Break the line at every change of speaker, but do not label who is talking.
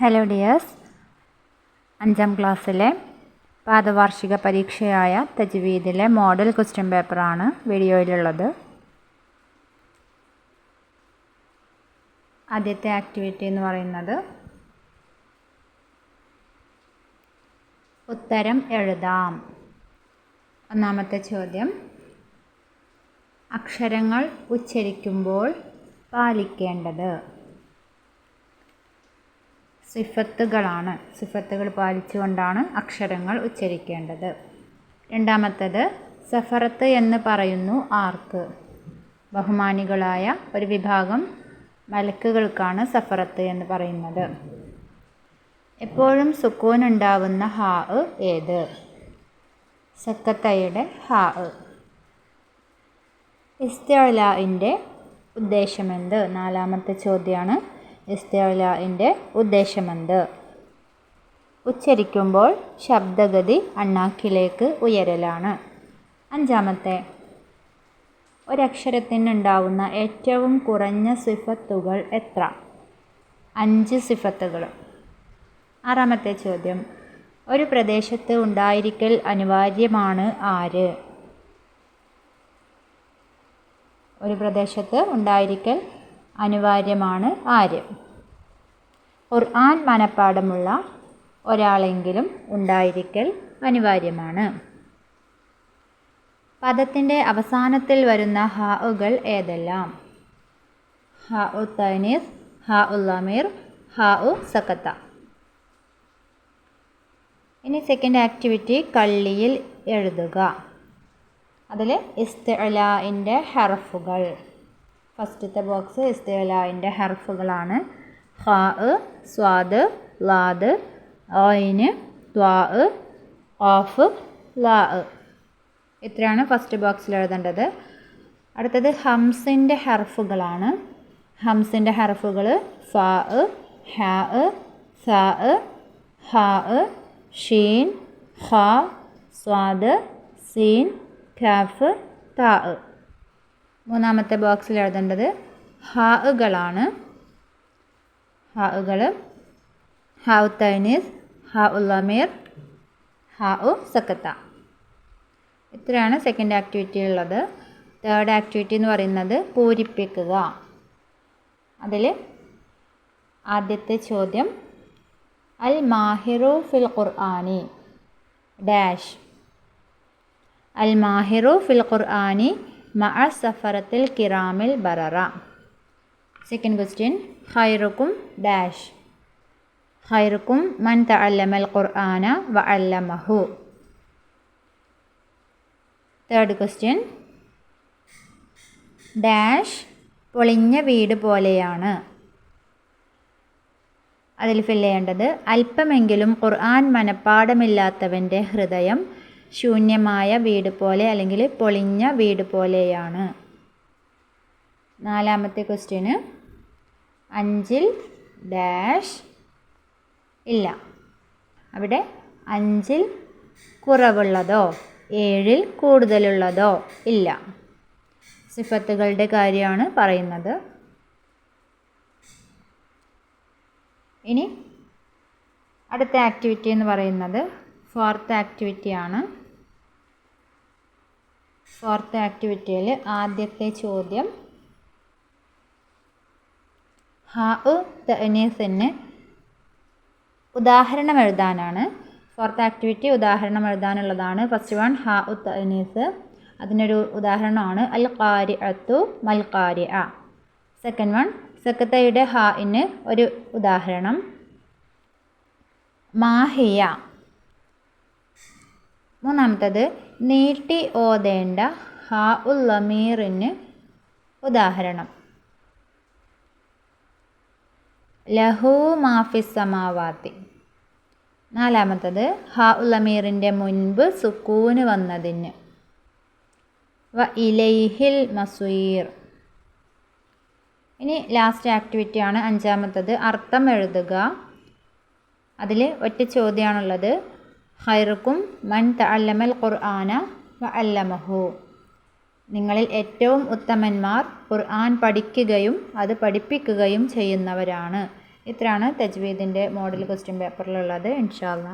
Hello dears അഞ്ചാം ക്ലാസ്സിലെ പാദവാർഷിക പരീക്ഷയായ തജ്വീദിലെ model question പേപ്പറാണ് വീഡിയോയിലുള്ളത്. ആദ്യത്തെ ആക്ടിവിറ്റി എന്ന് പറയുന്നത് ഉത്തരം എഴുതാം. ഒന്നാമത്തെ ചോദ്യം അക്ഷരങ്ങൾ ഉച്ചരിക്കുമ്പോൾ പാലിക്കേണ്ടത്. സിഫത്തുകളാണ്. സിഫത്തുകൾ പാലിച്ചുകൊണ്ടാണ് അക്ഷരങ്ങൾ ഉച്ചരിക്കേണ്ടത്. രണ്ടാമത്തത് സഫറത്ത് എന്ന് പറയുന്നു ആർക്ക്? ബഹുമാനികളായ ഒരു വിഭാഗം മലക്കുകൾക്കാണ് സഫറത്ത് എന്ന് പറയുന്നത്. എപ്പോഴും സുക്കൂൻ ഉണ്ടാവുന്ന ഹാ ഏത്? സക്കത്തയുടെ ഹാ ഇസ്തിഅലാഇന്റെ ഉദ്ദേശമെന്ത്? നാലാമത്തെ ചോദ്യമാണ് ഇസ്തിഅലാഇന്റെ ഉദ്ദേശമെന്ത്? ഉച്ചരിക്കുമ്പോൾ ശബ്ദഗതി അണ്ണാക്കിലേക്ക് ഉയരലാണ്. അഞ്ചാമത്തെ ഒരക്ഷരത്തിനുണ്ടാവുന്ന ഏറ്റവും കുറഞ്ഞ സിഫത്തുകൾ എത്ര? അഞ്ച് സിഫത്തുകൾ. ആറാമത്തെ ചോദ്യം ഒരു പ്രദേശത്ത് ഉണ്ടായിരിക്കൽ അനിവാര്യമാണ് ആര്? ഒരു പ്രദേശത്ത് ഉണ്ടായിരിക്കൽ അനിവാര്യമാണ് ആര്? ഖുർആൻ മനപ്പാടമുള്ള ഒരാളെങ്കിലും ഉണ്ടായിരിക്കൽ അനിവാര്യമാണ്. പദത്തിന്റെ അവസാനത്തിൽ വരുന്ന ഹാഉകൾ ഏതെല്ലാം? ഹാ ഉ തൈനീസ് ഹാ ഉല്ലാമീർ ഹാ ഉ സക്കത്ത ഇനി സെക്കൻഡ് ആക്ടിവിറ്റി കള്ളിയിൽ എഴുതുക. അതിൽ ഇസ്തലാന്റെ ഹർഫുകൾ. ഫസ്റ്റത്തെ ബോക്സ് ഇസ്തലാന്റെ ഹർഫുകളാണ്. ഖാ സ്വാദ് ലാദ് ഐന് ത്വാ ഓഫ് ലാ. ഇത്രയാണ് ഫസ്റ്റ് ബോക്സിൽ എഴുതേണ്ടത്. അടുത്തത് ഹംസിന്റെ ഹർഫുകളാണ്. ഹംസിന്റെ ഹർഫുകൾ ഫാ ഹാ സാ ഹാ ഷീൻ ഹ സ്വാദ് സീൻ ഖാഫ് താ. മൂന്നാമത്തെ ബോക്സിൽ എഴുതേണ്ടത് ഹാകളാണ്. ഹാകൾ ഹാ ഉ തൈനീസ് ഹാ ഉള്ളമീർ ഹാ സക്കത്ത. ഇത്രയാണ് സെക്കൻഡ് ആക്ടിവിറ്റി ഉള്ളത്. തേർഡ് ആക്ടിവിറ്റി എന്ന് പറയുന്നത് പൂരിപ്പിക്കുക. അതിൽ ആദ്യത്തെ ചോദ്യം അൽ മാഹിറു ഫിൽ ഖുർആാനി ഡാഷ്. അൽ മാഹിറു ഫിൽ ഖുർആാനി മഅ സഫറത്തിൽ കിറാമിൽ ബററ. സെക്കൻഡ് ക്വസ്റ്റ്യൻ ഹൈറക്കും ഡാഷ് ഹൈറക്കും മൻ തഅല്ലമൽ ഖുർആന വ അല്ലമഹു തേർഡ് ക്വസ്റ്റ്യൻ ഡാഷ് പൊളിഞ്ഞ വീട് പോലെയാണ്. അതിൽ ഫില്ല് ചെയ്യേണ്ടത് അല്പമെങ്കിലും ഖുർആൻ മനപ്പാടമില്ലാത്തവന്റെ ഹൃദയം ശൂന്യമായ വീട് പോലെ അല്ലെങ്കിൽ പൊളിഞ്ഞ വീട് പോലെയാണ്. നാലാമത്തെ ക്വസ്റ്റ്യന് അഞ്ചിൽ ഡാഷ് ഇല്ല. അവിടെ അഞ്ചിൽ കുറവുള്ളതോ ഏഴിൽ കൂടുതലുള്ളതോ ഇല്ല. സിഫത്തുകളുടെ കാര്യമാണ് പറയുന്നത്. ഇനി അടുത്ത ആക്ടിവിറ്റി എന്ന് പറയുന്നത് ഫോർത്ത് ആക്ടിവിറ്റിയാണ് ഫോർത്ത് ആക്ടിവിറ്റിയിൽ ആദ്യത്തെ ചോദ്യം ഹാ ഉ തനീസിന് ഉദാഹരണം എഴുതാനാണ്. ഫോർത്ത് ആക്ടിവിറ്റി ഉദാഹരണം എഴുതാനുള്ളതാണ്. ഫസ്റ്റ് വൺ ഹാ ഉ ത തനീസ് അതിനൊരു ഉദാഹരണമാണ്. അൽ കാരി അത്തു മൽ കാരി അ സെക്കൻഡ് വൺ സെക്കത്തയുടെ ഹാ ഇന് ഒരു ഉദാഹരണം. മാഹിയ. മൂന്നാമത്തത് നീട്ടി ഓതേണ്ട ഹാ ഉൽ ലമീറിന് ഉദാഹരണം. ലഹു മാഫി സമാവാത്തി. നാലാമത്തത് ഹ ഉലമീറിന്റെ ലമീറിന്റെ മുൻപ് സുക്കൂന് വന്നതിന്. വ ഇലൈഹിൽ മസൂർ. ഇനി ലാസ്റ്റ് ആക്ടിവിറ്റിയാണ് അഞ്ചാമത്തത് അർത്ഥം എഴുതുക. അതിൽ ഒറ്റ ചോദ്യമാണുള്ളത്. ഹൈറുക്കും മൻ തഅല്ലമൽ ഖുർആന വ അല്ലമഹു നിങ്ങളിൽ ഏറ്റവും ഉത്തമന്മാർ ഖുർആൻ പഠിക്കുകയും അത് പഠിപ്പിക്കുകയും ചെയ്യുന്നവരാണ്. ഇത്രയാണ് തജ്വീദിന്റെ മോഡൽ ക്വസ്റ്റ്യൻ പേപ്പറിലുള്ളത്. ഇൻഷാല്ല